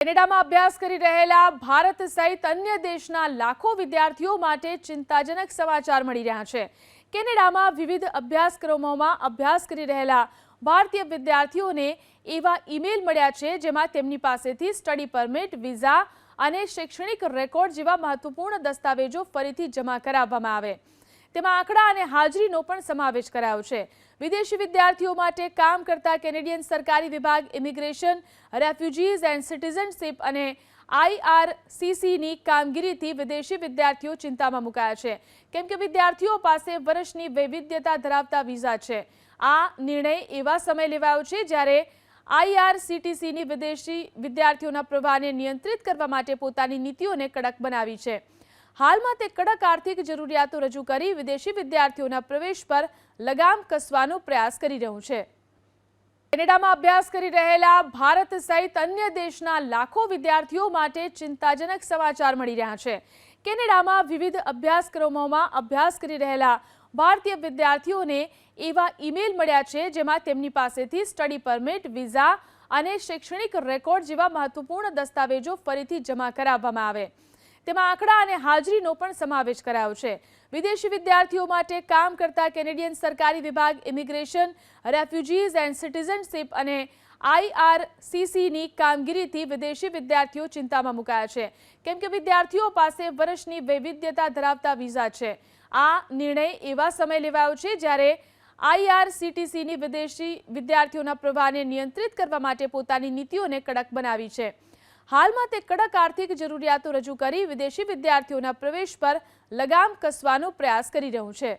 કેનેડામાં અભ્યાસ કરી રહેલા ભારત સહિત અન્ય દેશના લાખો વિદ્યાર્થીઓ માટે ચિંતાજનક સમાચાર મળી રહ્યા છે. કેનેડામાં વિવિધ અભ્યાસક્રમોમાં અભ્યાસ કરી રહેલા ભારતીય વિદ્યાર્થીઓને એવા ઈમેલ મળ્યા છે જેમાં તેમની પાસેથી સ્ટડી પરમિટ, વિઝા અને શૈક્ષણિક રેકોર્ડ જેવા મહત્વપૂર્ણ દસ્તાવેજો ફરીથી જમા કરાવવામાં આવે. તેમાં આંકડા અને હાજરીનો પણ સમાવેશ કરાયો છે. વિદેશી વિદ્યાર્થીઓ માટે કામ કરતા કેનેડિયન સરકારી વિભાગ, ઇમિગ્રેશન, રેફ્યુજીઝ એન્ડ સિટીઝનશીપ અને આઈઆરસીસીની કામગીરીથી વિદેશી વિદ્યાર્થીઓ ચિંતામાં મુકાયા છે. કેમ કે વિદ્યાર્થીઓ પાસે વર્ષની વૈવિધ્યતા ધરાવતા વિઝા છે. આ નિર્ણય એવા સમય લેવાયો છે જ્યારે આઈઆરસીટીસીની વિદેશી વિદ્યાર્થીઓના પ્રવાહને નિયંત્રિત કરવા માટે પોતાની નીતિઓને કડક બનાવી છે. હાલમાં તે કડક આર્થિક જરૂરિયાતો રજૂ કરી વિદેશી વિદ્યાર્થીઓના પ્રવેશ પર લગામ કસવાનો પ્રયાસ કરી રહ્યું છે. કેનેડામાં અભ્યાસ કરી રહેલા ભારત સહિત અન્ય દેશના લાખો વિદ્યાર્થીઓ માટે ચિંતાજનક સમાચાર મળી રહ્યા છે. કેનેડામાં વિવિધ અભ્યાસક્રમોમાં અભ્યાસ કરી રહેલા ભારતીય વિદ્યાર્થીઓને એવા ઈમેલ મળ્યા છે જેમાં તેમની પાસેથી સ્ટડી પરમિટ, વિઝા અને શૈક્ષણિક રેકોર્ડ જેવા મહત્વપૂર્ણ દસ્તાવેજો ફરીથી જમા કરાવવામાં આવે. તેમાં આંકડા અને હાજરીનો પણ સમાવેશ કરાયો છે. વિદેશી વિદ્યાર્થીઓ માટે કામ કરતા કેનેડિયન સરકારી વિભાગ ઇમિગ્રેશન, રેફ્યુજીઝ એન્ડ સિટીઝનશીપ અને આઈઆરસીસીની કામગીરીથી વિદેશી વિદ્યાર્થીઓ ચિંતામાં મુકાયા છે. કેમ કે વિદ્યાર્થીઓ પાસે વર્ષની વૈવિધ્યતા ધરાવતા વિઝા છે. આ નિર્ણય એવા સમય લેવાયો છે જ્યારે આઈઆરસીટીસીની વિદેશી વિદ્યાર્થીઓના પ્રવાહને નિયંત્રિત કરવા માટે પોતાની નીતિઓને કડક બનાવી છે. હાલમાં તે કડક આર્થિક જરૂરિયાતો રજૂ કરી વિદેશી વિદ્યાર્થીઓના પ્રવેશ પર લગામ કસવાનો પ્રયાસ કરી રહ્યું છે.